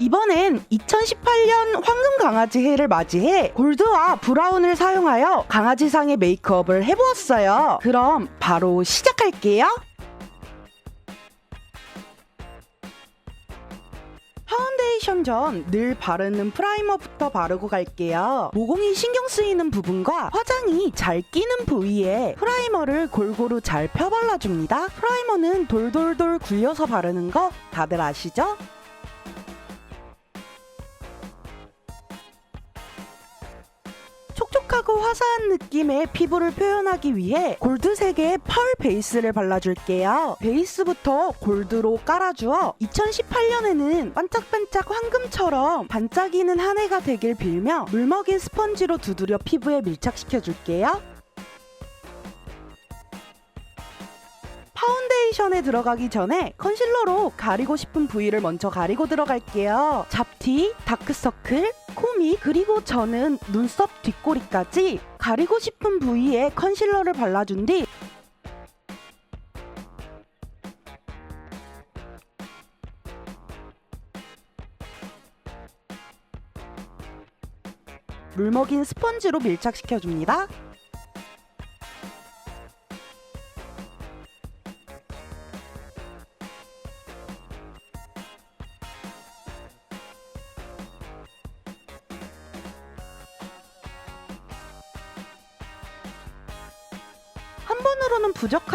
이번엔 2018년 황금 강아지 해를 맞이해 골드와 브라운을 사용하여 강아지상의 메이크업을 해보았어요. 그럼 바로 시작할게요. 파운데이션 전 늘 바르는 프라이머부터 바르고 갈게요. 모공이 신경 쓰이는 부분과 화장이 잘 끼는 부위에 프라이머를 골고루 잘 펴발라줍니다. 프라이머는 돌돌돌 굴려서 바르는 거 다들 아시죠? 하고 화사한 느낌의 피부를 표현하기 위해 골드색의 펄 베이스를 발라줄게요. 베이스부터 골드로 깔아주어 2018년에는 반짝반짝 황금처럼 반짝이는 한 해가 되길 빌며 물먹인 스펀지로 두드려 피부에 밀착시켜줄게요. 파운데이션에 들어가기 전에 컨실러로 가리고 싶은 부위를 먼저 가리고 들어갈게요. 잡티, 다크서클, 코미, 그리고 저는 눈썹 뒷꼬리까지 가리고 싶은 부위에 컨실러를 발라준 뒤 물먹인 스펀지로 밀착시켜줍니다.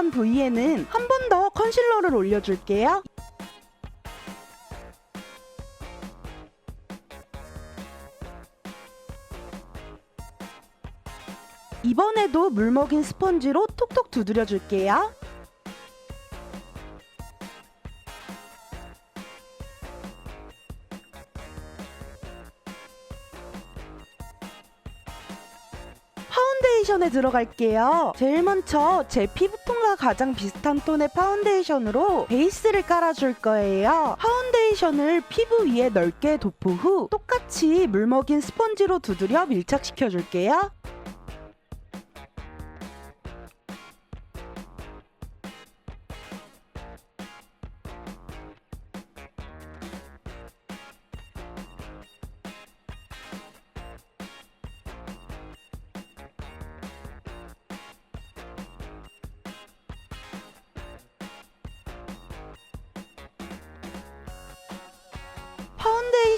부족한 부위에는 한 번 더 컨실러를 올려줄게요. 이번에도 물 먹인 스펀지로 톡톡 두드려 줄게요. 파운데이션에 들어갈게요. 제일 먼저 제 피부톤과 가장 비슷한 톤의 파운데이션으로 베이스를 깔아줄 거예요. 파운데이션을 피부 위에 넓게 도포 후 똑같이 물먹인 스펀지로 두드려 밀착시켜줄게요.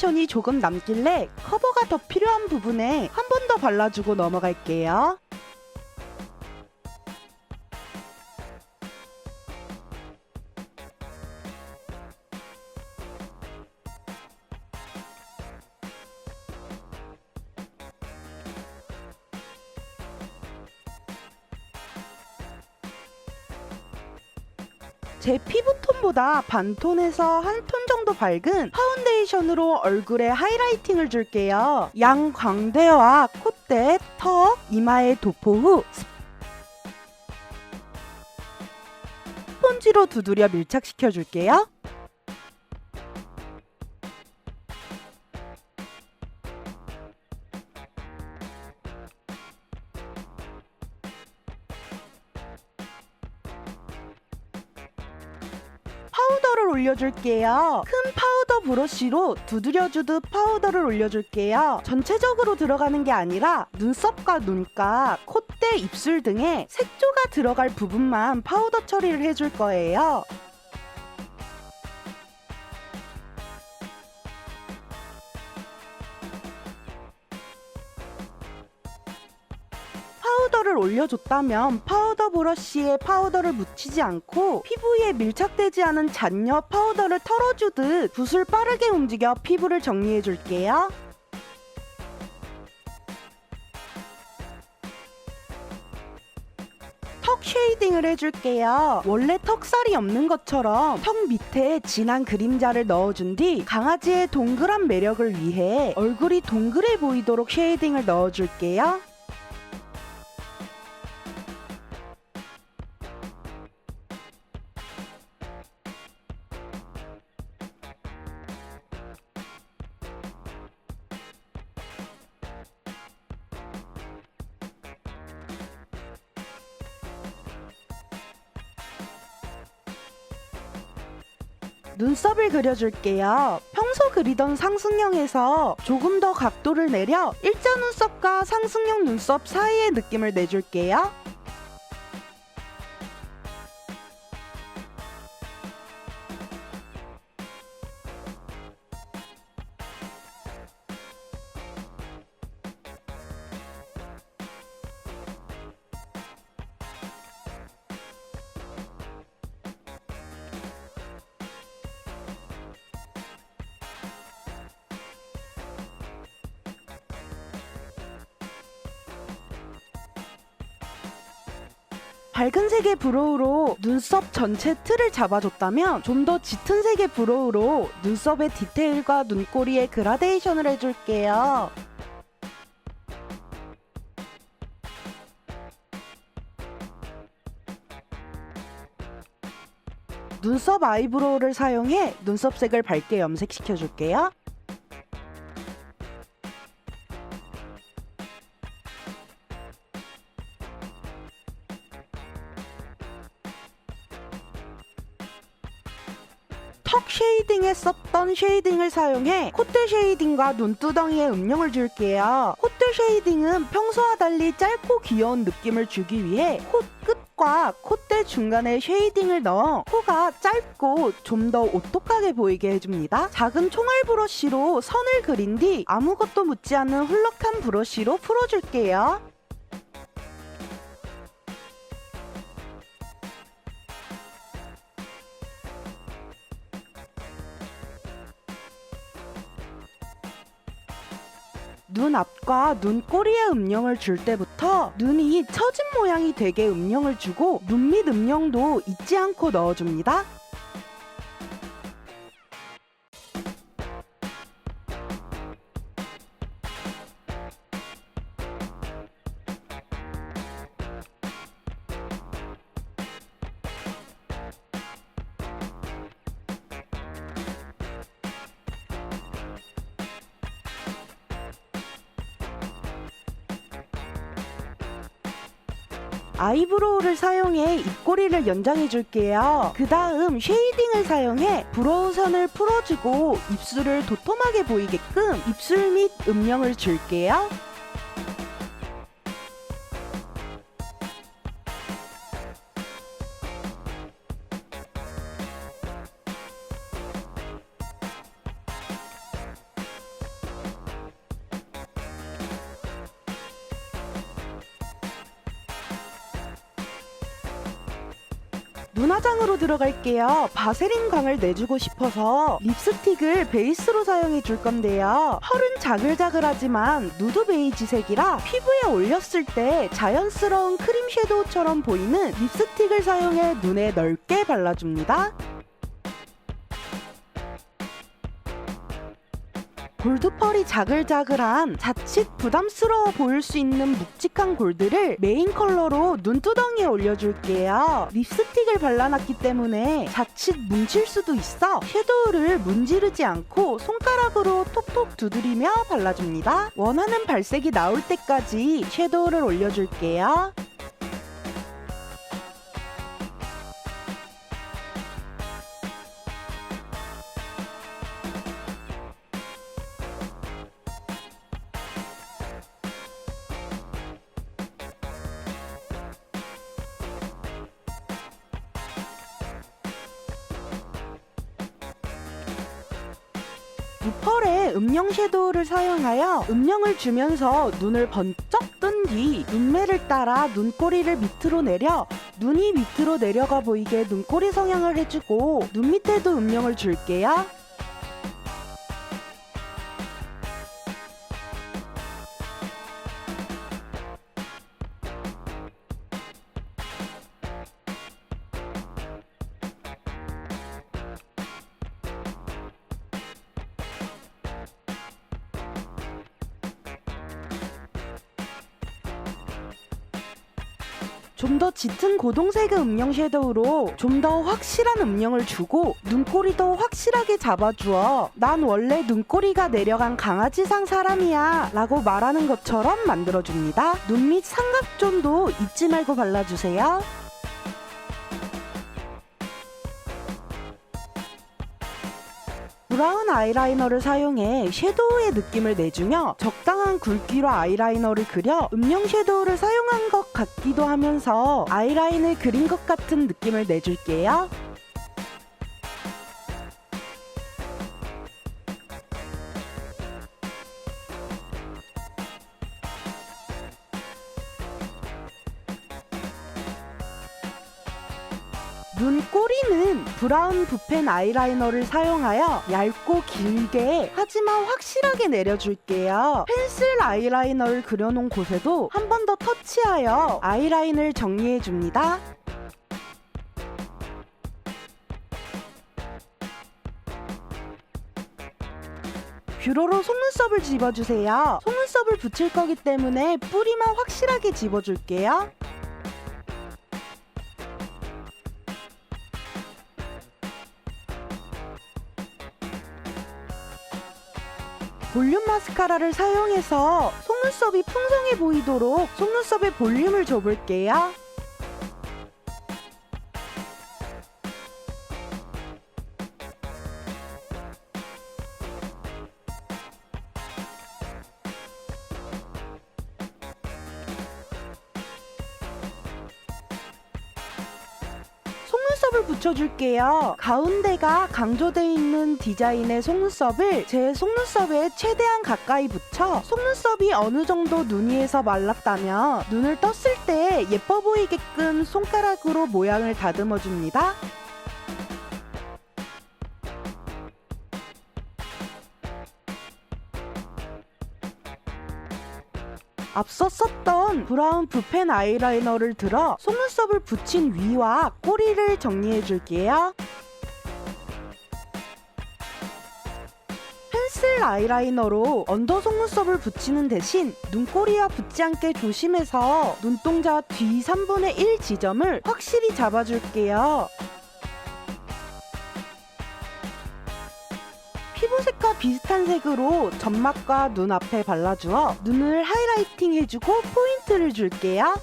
파운데이션이 조금 남길래 커버가 더 필요한 부분에 한 번 더 발라주고 넘어갈게요. 제 피부톤보다 반톤에서 한 톤 정도 밝은 파운데이션으로 얼굴에 하이라이팅을 줄게요. 양 광대와 콧대, 턱, 이마에 도포 후 스펀지로 두드려 밀착시켜 줄게요. 파우더를 올려줄게요. 큰 파우더 브러쉬로 두드려주듯 파우더를 올려줄게요. 전체적으로 들어가는 게 아니라 눈썹과 눈가, 콧대, 입술 등에 색조가 들어갈 부분만 파우더 처리를 해줄 거예요. 파우더를 올려줬다면 파우 더 브러쉬에 파우더를 묻히지 않고 피부에 밀착되지 않은 잔여 파우더를 털어주듯 붓을 빠르게 움직여 피부를 정리해 줄게요. 턱 쉐이딩을 해줄게요. 원래 턱살이 없는 것처럼 턱 밑에 진한 그림자를 넣어준 뒤 강아지의 동그란 매력을 위해 얼굴이 동그래 보이도록 쉐이딩을 넣어줄게요. 눈썹을 그려줄게요. 평소 그리던 상승형에서 조금 더 각도를 내려 일자 눈썹과 상승형 눈썹 사이의 느낌을 내줄게요. 밝은 색의 브로우로 눈썹 전체 틀을 잡아줬다면 좀 더 짙은 색의 브로우로 눈썹의 디테일과 눈꼬리의 그라데이션을 해줄게요. 눈썹 아이브로우를 사용해 눈썹 색을 밝게 염색시켜줄게요. 썼던 쉐이딩을 사용해 콧대 쉐이딩과 눈두덩이에 음영을 줄게요. 콧대 쉐이딩은 평소와 달리 짧고 귀여운 느낌을 주기 위해 콧 끝 과 콧대 중간에 쉐이딩을 넣어 코가 짧고 좀 더 오똑하게 보이게 해줍니다. 작은 총알 브러쉬로 선을 그린 뒤 아무것도 묻지 않는 훌럭한 브러쉬로 풀어줄게요. 눈 앞과 눈꼬리에 음영을 줄 때부터 눈이 처진 모양이 되게 음영을 주고 눈 밑 음영도 잊지 않고 넣어줍니다. 아이브로우를 사용해 입꼬리를 연장해 줄게요. 그 다음 쉐이딩을 사용해 브로우 선을 풀어주고 입술을 도톰하게 보이게끔 입술 밑 음영을 줄게요. 눈화장으로 들어갈게요. 바세린 광을 내주고 싶어서 립스틱을 베이스로 사용해 줄 건데요. 펄은 자글자글하지만 누드 베이지색이라 피부에 올렸을 때 자연스러운 크림 섀도우처럼 보이는 립스틱을 사용해 눈에 넓게 발라줍니다. 골드펄이 자글자글한 자칫 부담스러워 보일 수 있는 묵직한 골드를 메인 컬러로 눈두덩이에 올려줄게요. 립스틱을 발라놨기 때문에 자칫 뭉칠 수도 있어 섀도우를 문지르지 않고 손가락으로 톡톡 두드리며 발라줍니다. 원하는 발색이 나올 때까지 섀도우를 올려줄게요. 펄에 음영 섀도우를 사용하여 음영을 주면서 눈을 번쩍 뜬뒤 눈매를 따라 눈꼬리를 밑으로 내려 눈이 밑으로 내려가 보이게 눈꼬리 성형을 해주고 눈 밑에도 음영을 줄게요. 좀 더 짙은 고동색의 음영 섀도우로 좀 더 확실한 음영을 주고 눈꼬리도 확실하게 잡아주어 난 원래 눈꼬리가 내려간 강아지상 사람이야 라고 말하는 것처럼 만들어줍니다. 눈 밑 삼각존도 잊지 말고 발라주세요. 브라운 아이라이너를 사용해 섀도우의 느낌을 내주며 적당한 굵기로 아이라이너를 그려 음영 섀도우를 사용한 것 같기도 하면서 아이라인을 그린 것 같은 느낌을 내줄게요. 브라운 붓펜 아이라이너를 사용하여 얇고 길게 하지만 확실하게 내려줄게요. 펜슬 아이라이너를 그려놓은 곳에도 한 번 더 터치하여 아이라인을 정리해줍니다. 뷰러로 속눈썹을 집어주세요. 속눈썹을 붙일 거기 때문에 뿌리만 확실하게 집어줄게요. 볼륨 마스카라를 사용해서 속눈썹이 풍성해 보이도록 속눈썹의 볼륨을 줘볼게요. 속눈썹을 붙여줄게요. 가운데가 강조되어 있는 디자인의 속눈썹을 제 속눈썹에 최대한 가까이 붙여 속눈썹이 어느 정도 눈 위에서 말랐다면 눈을 떴을 때 예뻐 보이게끔 손가락으로 모양을 다듬어 줍니다. 앞서 썼던 브라운 붓펜 아이라이너를 들어 속눈썹을 붙인 위와 꼬리를 정리해 줄게요. 펜슬 아이라이너로 언더 속눈썹을 붙이는 대신 눈꼬리와 붙지 않게 조심해서 눈동자 뒤 3분의 1 지점을 확실히 잡아줄게요. 피부색과 비슷한 색으로 점막과 눈 앞에 발라주어 눈을 하이라이팅 해주고 포인트를 줄게요.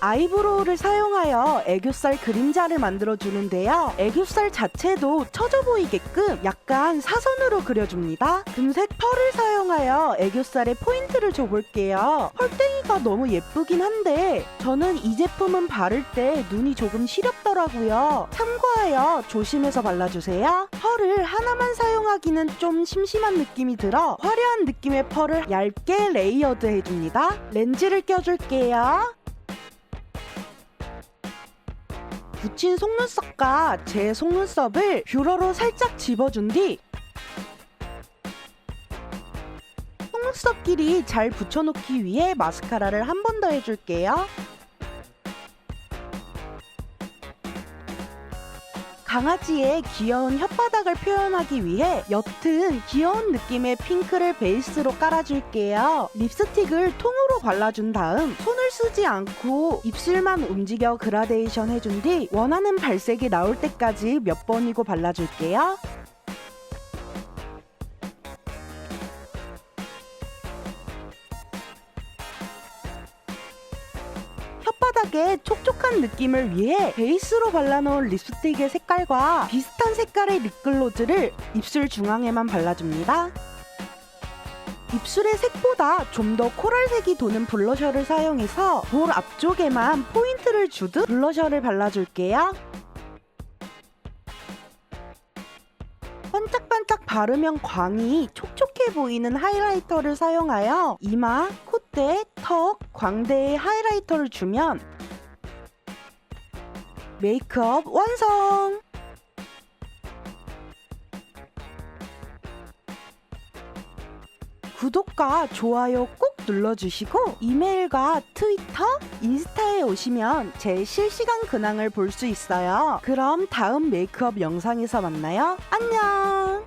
아이브로우를 사용하여 애교살 그림자를 만들어 주는데요. 애교살 자체도 처져 보이게끔 약간 사선으로 그려줍니다. 금색 펄을 사용하여 애교살에 포인트를 줘볼게요. 펄땡이가 너무 예쁘긴 한데 저는 이 제품은 바를 때 눈이 조금 시렵더라고요. 참고하여 조심해서 발라주세요. 펄을 하나만 사용하기는 좀 심심한 느낌이 들어 화려한 느낌의 펄을 얇게 레이어드 해줍니다. 렌즈를 껴줄게요. 붙인 속눈썹과 제 속눈썹을 뷰러로 살짝 집어준 뒤 속눈썹 길이 잘 붙여놓기 위해 마스카라를 한 번 더 해줄게요. 강아지의 귀여운 혓바닥을 표현하기 위해 옅은 귀여운 느낌의 핑크를 베이스로 깔아줄게요. 립스틱을 통으로 발라준 다음 손을 쓰지 않고 입술만 움직여 그라데이션 해준 뒤 원하는 발색이 나올 때까지 몇 번이고 발라줄게요. 혓바닥에 촉촉한 느낌을 위해 베이스로 발라놓은 립스틱의 색깔과 비슷한 색깔의 립글로즈를 입술 중앙에만 발라줍니다. 입술의 색보다 좀 더 코랄색이 도는 블러셔를 사용해서 볼 앞쪽에만 포인트를 주듯 블러셔를 발라줄게요. 반짝반짝 바르면 광이 촉촉해 보이는 하이라이터를 사용하여 이마, 콧대, 턱, 광대에 하이라이터를 주면 메이크업 완성! 구독과 좋아요 꼭 눌러주시고 이메일과 트위터, 인스타에 오시면 제 실시간 근황을 볼 수 있어요. 그럼 다음 메이크업 영상에서 만나요. 안녕!